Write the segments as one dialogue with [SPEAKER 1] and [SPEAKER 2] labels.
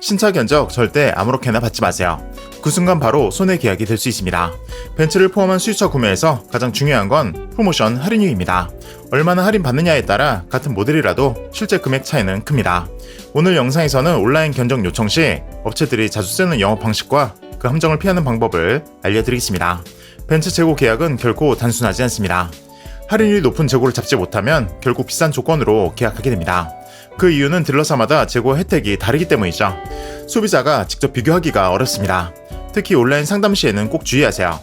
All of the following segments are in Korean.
[SPEAKER 1] 신차 견적 절대 아무렇게나 받지 마세요. 그 순간 바로 손해 계약이 될 수 있습니다. 벤츠를 포함한 수입차 구매에서 가장 중요한 건 프로모션 할인율입니다. 얼마나 할인 받느냐에 따라 같은 모델이라도 실제 금액 차이는 큽니다. 오늘 영상에서는 온라인 견적 요청 시 업체들이 자주 쓰는 영업 방식과 그 함정을 피하는 방법을 알려드리겠습니다. 벤츠 재고 계약은 결코 단순하지 않습니다. 할인율이 높은 재고를 잡지 못하면 결국 비싼 조건으로 계약하게 됩니다. 그 이유는 딜러사마다 재고 혜택이 다르기 때문이죠. 소비자가 직접 비교하기가 어렵습니다. 특히 온라인 상담 시에는 꼭 주의하세요.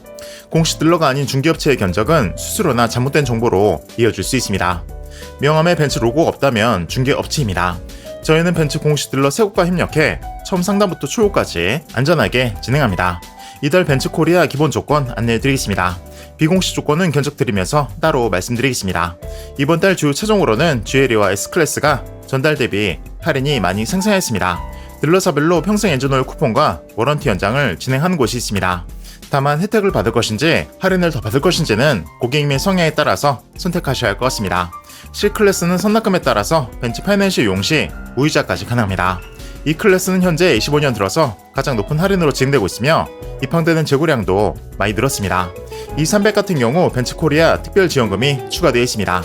[SPEAKER 1] 공식 딜러가 아닌 중개업체의 견적은 수수료나 잘못된 정보로 이어질 수 있습니다. 명함에 벤츠 로고가 없다면 중개업체입니다. 저희는 벤츠 공식 딜러 세 곳과 협력해 처음 상담부터 초호까지 안전하게 진행합니다. 이달 벤츠 코리아 기본 조건 안내해드리겠습니다. 비공식 조건은 견적드리면서 따로 말씀드리겠습니다. 이번 달 주요 차종으로는 GLE와 S클래스가 전달 대비 할인이 많이 상승하였습니다. 딜러사별로 평생 엔진오일 쿠폰과 워런티 연장을 진행하는 곳이 있습니다. 다만 혜택을 받을 것인지 할인을 더 받을 것인지는 고객님의 성향에 따라서 선택하셔야 할 것 같습니다. C클래스는 선납금에 따라서 벤츠 파이낸셜 이용 시 무이자까지 가능합니다. 이 클래스는 현재 25년 들어서 가장 높은 할인으로 진행되고 있으며 입항되는 재고량도 많이 늘었습니다. 이300 같은 경우 벤츠 코리아 특별 지원금이 추가되어 있습니다.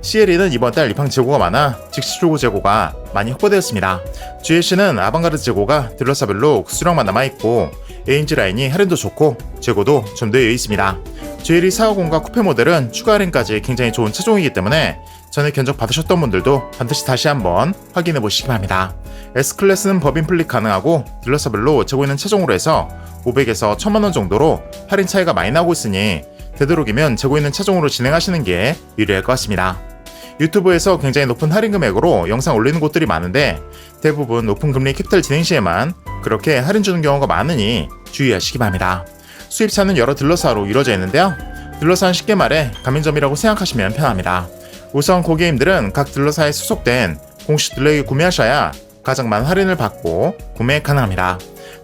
[SPEAKER 1] CLE는 이번 달 입항 재고가 많아 즉시 출고 재고가 많이 확보되었습니다. GLC는 아방가르드 재고가 딜러사별로 수량만 남아있고 AMG 라인이 할인도 좋고 재고도 좀 되어 있습니다. GLE 450과 쿠페 모델은 추가 할인까지 굉장히 좋은 차종이기 때문에 전에 견적 받으셨던 분들도 반드시 다시 한번 확인해 보시기 바랍니다. S클래스는 법인 플립 가능하고 딜러사별로 재고 있는 차종으로 해서 500에서 1000만원 정도로 할인 차이가 많이 나고 있으니 되도록이면 재고 있는 차종으로 진행하시는 게 유리할 것 같습니다. 유튜브에서 굉장히 높은 할인 금액으로 영상 올리는 곳들이 많은데 대부분 높은 금리 캐피탈 진행 시에만 그렇게 할인 주는 경우가 많으니 주의하시기 바랍니다. 수입차는 여러 딜러사로 이루어져 있는데요. 딜러사는 쉽게 말해 가맹점이라고 생각하시면 편합니다. 우선 고객님들은 각 딜러사에 소속된 공식 딜러에게 구매하셔야 가장 많은 할인을 받고 구매 가능합니다.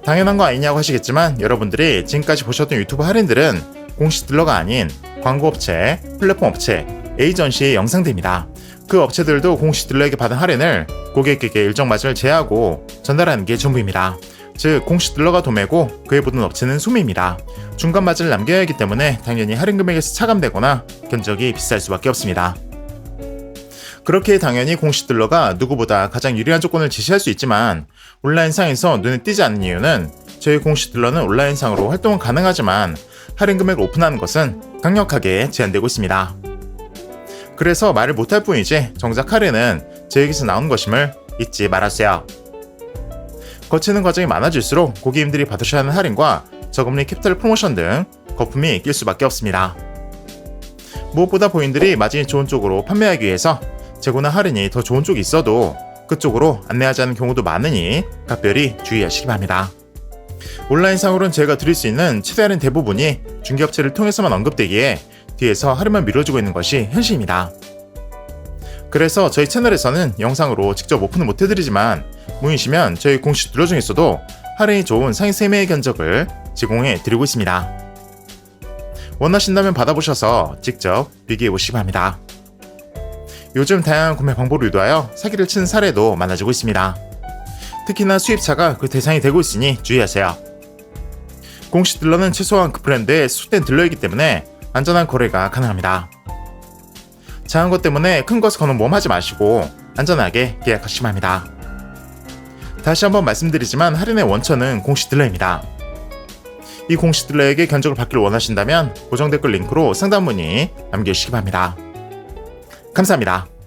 [SPEAKER 1] 당연한 거 아니냐고 하시겠지만 여러분들이 지금까지 보셨던 유튜브 할인들은 공식 딜러가 아닌 광고업체, 플랫폼 업체, 에이전시의 영상들입니다. 그 업체들도 공식 딜러에게 받은 할인을 고객에게 일정 마진을 제하고 전달하는 게 전부입니다. 즉 공식 딜러가 도매고 그에 붙는 업체는 소매입니다. 중간 마진을 남겨야 하기 때문에 당연히 할인 금액에서 차감되거나 견적이 비쌀 수밖에 없습니다. 그렇게 당연히 공식 딜러가 누구보다 가장 유리한 조건을 제시할 수 있지만 온라인상에서 눈에 띄지 않는 이유는 저희 공식 딜러는 온라인상으로 활동은 가능하지만 할인 금액을 오픈하는 것은 강력하게 제한되고 있습니다. 그래서 말을 못할 뿐이지 정작 할인은 저에게서 나온 것임을 잊지 말아주세요. 거치는 과정이 많아질수록 고객님들이 받으셔야 하는 할인과 저금리 캐피탈 프로모션 등 거품이 낄 수밖에 없습니다. 무엇보다 본인들이 마진이 좋은 쪽으로 판매하기 위해서 재고나 할인이 더 좋은 쪽이 있어도 그쪽으로 안내하지 않는 경우도 많으니 각별히 주의하시기 바랍니다. 온라인상으로는 제가 드릴 수 있는 최대 할인 대부분이 중개업체를 통해서만 언급되기에 뒤에서 할인만 미뤄지고 있는 것이 현실입니다. 그래서 저희 채널에서는 영상으로 직접 오픈을 못 해드리지만 문의시면 저희 공식 딜러 중에서도 할인이 좋은 상위 3매의 견적을 제공해 드리고 있습니다. 원하신다면 받아보셔서 직접 비교해 보시기 바랍니다. 요즘 다양한 구매 방법을 유도하여 사기를 치는 사례도 많아지고 있습니다. 특히나 수입차가 그 대상이 되고 있으니 주의하세요. 공식 딜러는 최소한 그 브랜드의 수된 딜러이기 때문에 안전한 거래가 가능합니다. 작은 것 때문에 큰 것을 거는 모험하지 마시고 안전하게 계약하시기 바랍니다. 다시 한번 말씀드리지만 할인의 원천은 공식 딜러입니다. 이 공식 딜러에게 견적을 받기를 원하신다면 고정 댓글 링크로 상담 문의 남겨주시기 바랍니다. 감사합니다.